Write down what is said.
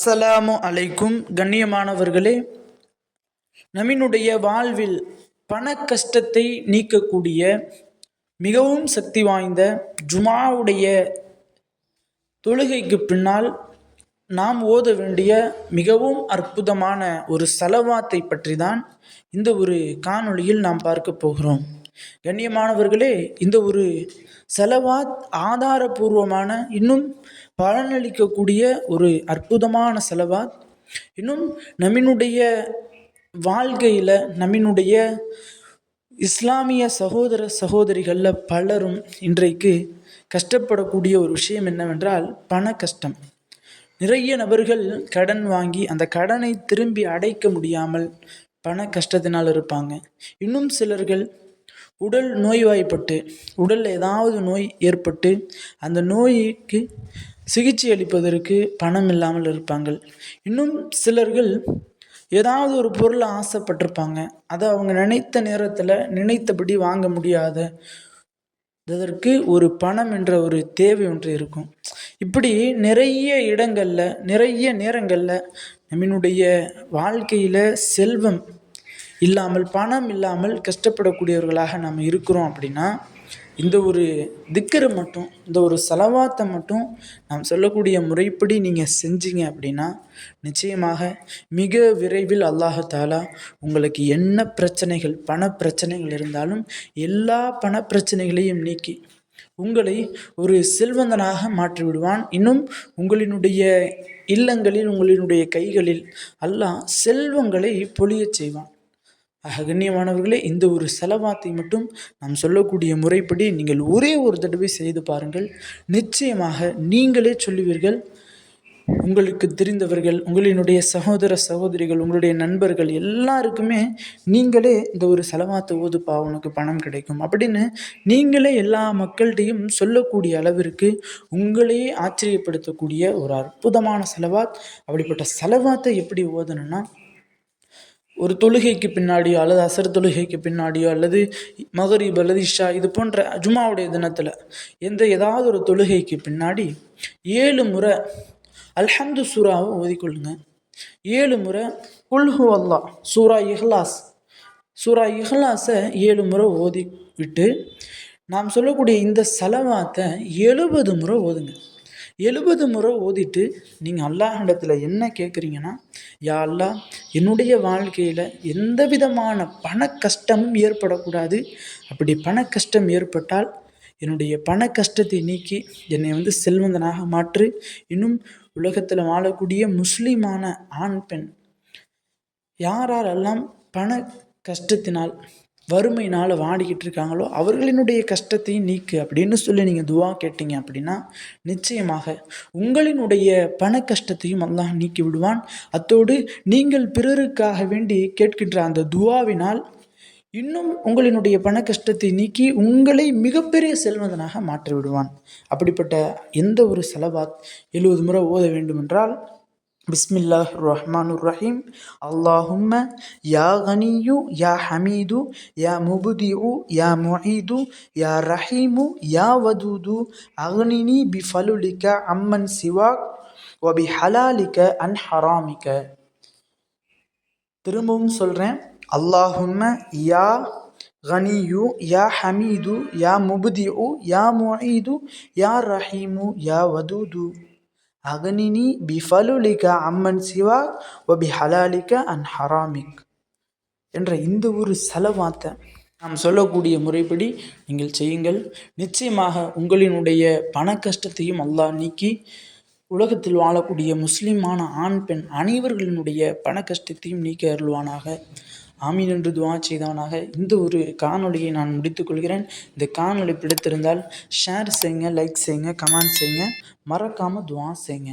அஸ்ஸலாமு அலைக்கும். கண்ணியமானவர்களே நம்மினுடைய வாழ்வில் பண கஷ்டத்தை நீக்கக்கூடிய மிகவும் சக்தி வாய்ந்த ஜுமாவுடைய தொழுகைக்கு பின்னால் நாம் ஓத வேண்டிய மிகவும் அற்புதமான ஒரு செலவாத்தை பற்றி தான் இந்த ஒரு காணொளியில் நாம் பார்க்க போகிறோம். கண்ணியமானவர்களே இந்த ஒரு செலவாத் ஆதாரபூர்வமான இன்னும் பலனளிக்கக்கூடிய ஒரு அற்புதமான செலவாத் இன்னும் நம்மினுடைய வாழ்க்கையில் நம்மினுடைய இஸ்லாமிய சகோதர சகோதரிகளில் பலரும் இன்றைக்கு கஷ்டப்படக்கூடிய ஒரு விஷயம் என்னவென்றால் பண கஷ்டம். நிறைய நபர்கள் கடன் வாங்கி அந்த கடனை திரும்பி அடைக்க முடியாமல் பண கஷ்டத்தினால் இருப்பாங்க. இன்னும் சிலர்கள் உடல் நோய்வாய்ப்பட்டு உடலில் ஏதாவது நோய் ஏற்பட்டு அந்த நோய்க்கு சிகிச்சை அளிப்பதற்கு பணம் இல்லாமல் இருப்பாங்க இன்னும் சிலர்கள் ஏதாவது ஒரு பொருளை ஆசைப்பட்டிருப்பாங்க. அதை அவங்க நினைத்த நேரத்தில் நினைத்தபடி வாங்க முடியாத இதற்கு ஒரு பணம் என்ற ஒரு தேவை ஒன்று இருக்கும். இப்படி நிறைய இடங்களில் நிறைய நேரங்களில் நம்மினுடைய வாழ்க்கையில் செல்வம் இல்லாமல் பணம் இல்லாமல் கஷ்டப்படக்கூடியவர்களாக நாம் இருக்கிறோம் அப்படின்னா இந்த ஒரு திக்கரை மட்டும் இந்த ஒரு செலவாத்தை மட்டும் நாம் சொல்லக்கூடிய முறைப்படி நீங்கள் செஞ்சீங்க அப்படின்னா நிச்சயமாக மிக விரைவில் அல்லாஹாலா உங்களுக்கு என்ன பிரச்சனைகள் பண பிரச்சனைகள் இருந்தாலும் எல்லா பண பிரச்சனைகளையும் நீக்கி உங்களை ஒரு செல்வந்தனாக மாற்றிவிடுவான் இன்னும் உங்களினுடைய இல்லங்களில் உங்களினுடைய கைகளில் அல்லாஹ் செல்வங்களை பொழியச் செய்வான். கண்ணியமானவர்களே இந்த ஒரு செலவாத்தை மட்டும் நாம் சொல்லக்கூடிய முறைப்படி நீங்கள் ஒரே ஒரு தடவை செய்து பாருங்கள். நிச்சயமாக நீங்களே சொல்லுவீர்கள் உங்களுக்கு தெரிந்தவர்கள் உங்களினுடைய சகோதர சகோதரிகள் உங்களுடைய நண்பர்கள் எல்லாருக்குமே நீங்களே இந்த ஒரு செலவாத்தை ஓதுப்பா உனக்கு பணம் கிடைக்கும் அப்படின்னு நீங்களே எல்லா மக்கள்கிட்டையும் சொல்லக்கூடிய அளவிற்கு உங்களையே ஆச்சரியப்படுத்தக்கூடிய ஒரு அற்புதமான செலவாத் அப்படிப்பட்ட செலவாத்தை எப்படி ஓதணும்னா ஒரு தொழுகைக்கு பின்னாடியோ அல்லது அசர் தொழுகைக்கு பின்னாடியோ அல்லது மகரீப் அல்லது இஷா இது போன்ற ஜுமாவுடைய தினத்தில் எந்த ஏதாவது ஒரு தொழுகைக்கு பின்னாடி ஏழு முறை அல்ஹம்து சூராவை ஓதிக்கொள்ளுங்க. ஏழு முறை குல்ஹு அல்லா சூரா இஹ்லாஸ். சூரா இஹ்லாஸை ஏழு முறை ஓதி விட்டு நாம் சொல்லக்கூடிய இந்த செலவாத்தை எழுபது முறை ஓதுங்க. எழுபது முறை ஓதிட்டு நீங்கள் அல்லாஹிடத்தில் என்ன கேட்குறீங்கன்னா யா அல்லா என்னுடைய வாழ்க்கையில் எந்த விதமான பண கஷ்டமும் ஏற்படக்கூடாது. அப்படி பண கஷ்டம் ஏற்பட்டால் என்னுடைய பண கஷ்டத்தை நீக்கி என்னை வந்து செல்வந்தனாக மாற்று. இன்னும் உலகத்தில் வாழக்கூடிய முஸ்லீமான ஆண் பெண் யாரெல்லாம் பண கஷ்டத்தினால் வறுமையினால் வாடிக்கிட்டு இருக்காங்களோ அவர்களினுடைய கஷ்டத்தையும் நீக்கு அப்படின்னு சொல்லி நீங்கள் துவா கேட்டீங்க அப்படின்னா நிச்சயமாக உங்களினுடைய பண கஷ்டத்தையும் அல்லாஹ் நீக்கி விடுவான். அத்தோடு நீங்கள் பிறருக்காக வேண்டி கேட்கின்ற அந்த துவாவினால் இன்னும் உங்களினுடைய பண கஷ்டத்தை நீக்கி உங்களை மிகப்பெரிய செல்வந்தனாக மாற்றி விடுவான் அப்படிப்பட்ட எந்த ஒரு செலவாத் எழுபது முறை ஓத வேண்டுமென்றால் بسم الله الرحمن الرحيم اللهم يا غني يا حميد يا مبدع يا معيد يا رحيم يا ودود أغنني بفضلك عمن سواك وبحلالك عن حرامك திரும்பவும் சொல்கிறேன் அல்லாஹும்ம யா கனியு யா ஹமீது யா முபுதியு யா முயீது யா ரஹீமு யா வதூது அகனினி பிஃபலுலிக அம்மன் சிவா ஒபி ஹலாலிக அன் ஹராமிக் என்ற இந்த ஒரு செலவாத்தை நாம் சொல்லக்கூடிய முறைப்படி நீங்கள் செய்யுங்கள். நிச்சயமாக உங்களினுடைய பண கஷ்டத்தையும் அல்லாஹ் நீக்கி உலகத்தில் வாழக்கூடிய முஸ்லீமான ஆண் பெண் அனைவர்களினுடைய பண கஷ்டத்தையும் நீக்கி அருள்வானாக. ஆமீன் என்று துவா செய்தவனாக இந்த ஒரு காணொலியை நான் முடித்துக்கொள்கிறேன் இந்த காணொலி பிடித்திருந்தால் ஷேர் செய்யுங்க லைக் செய்யுங்க கமெண்ட் செய்யுங்க. மறக்காமல் துவா செய்யுங்க.